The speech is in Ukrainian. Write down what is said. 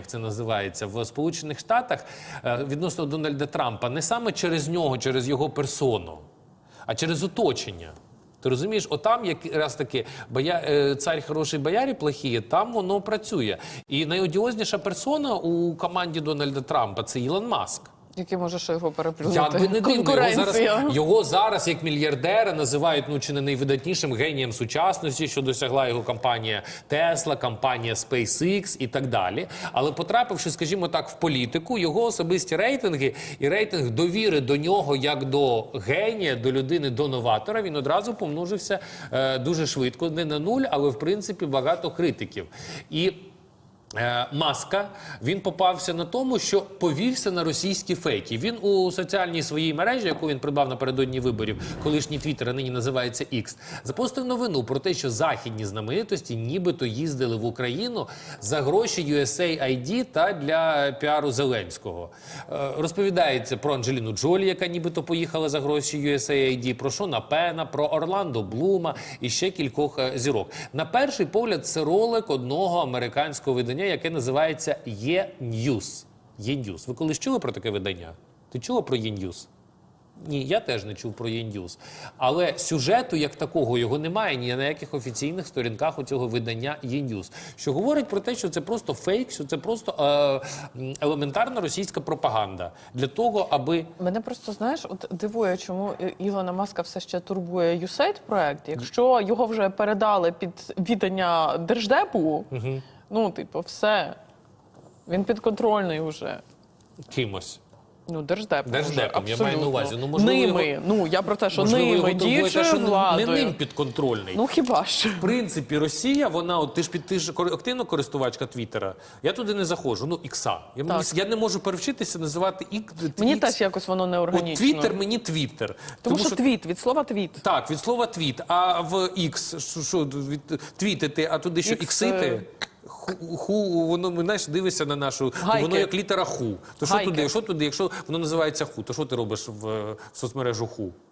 як це називається, в Сполучених Штатах е, відносно Дональда Трампа не саме через нього, через його персону, а через оточення. Ти розумієш, отам якраз таки боя... цар царь хороший боярі плохі, там воно працює. І найодіозніша персона у команді Дональда Трампа це Ілон Маск. Який може що його переплюнути? Як би не дивно, його зараз, його зараз як мільярдера називають ну чи не найвидатнішим генієм сучасності, що досягла його компанія Tesla, компанія SpaceX і так далі. Але потрапивши, скажімо так, в політику, його особисті рейтинги і рейтинг довіри до нього як до генія, до людини, до новатора, він одразу помножився е, дуже швидко, не на нуль, але в принципі багато критиків. І Маска він попався на тому, що повівся на російські фейки. Він у соціальній своїй мережі, яку він придбав напередодні виборів, колишній твіттер, а нині називається X, запостив новину про те, що західні знаменитості нібито їздили в Україну за гроші USAID та для піару Зеленського. Е, Розповідається про Анджеліну Джолі, яка нібито поїхала за гроші USAID, про Шона Пена, про Орландо Блума і ще кількох е, зірок. На перший погляд, це ролик одного американського видання, яке називається Є-Ньюс. Є-Ньюс. Ви колись чули про таке видання? Ти чула про Є-Ньюс? Ні, я теж не чув про Є-Ньюс. Але сюжету як такого його немає ні на яких офіційних сторінках у цього видання Є-Ньюс. Що говорить про те, що це просто фейк, що це просто е, елементарна російська пропаганда для того, аби Мене просто знаєш, от дивує, чому Ілона Маска все ще турбує USAID проект. Якщо його вже передали під відання держдепу, ну типу, все. Він підконтрольний вже. кимось. Ну, держдеп. Держдепом, вже, я маю на увазі. Ну, можливо, ними. його- Ну я про те, що Можливо, ними діючою не- владою. не ним підконтрольний. Ну хіба що? В принципі, Росія, вона от ти ж під ти ж активно користувачка Твіттера. Я туди не заходжу. Ну, ікса. Я, мені- я не можу перевчитися називати ік. Мені ікс. теж якось воно От неорганічно. Твіттер мені Твіттер. Тому, що, твіт, від слова твіт. Так, від слова твіт. А в X, що, що від, твітити, а туди що Ікс, іксити? Ху, ху, воно знаєш, дивишся на нашу, Гайки. воно як літера ху. То що Гайки. туди, що туди, якщо воно називається ху, то що ти робиш в, в соцмережу ху?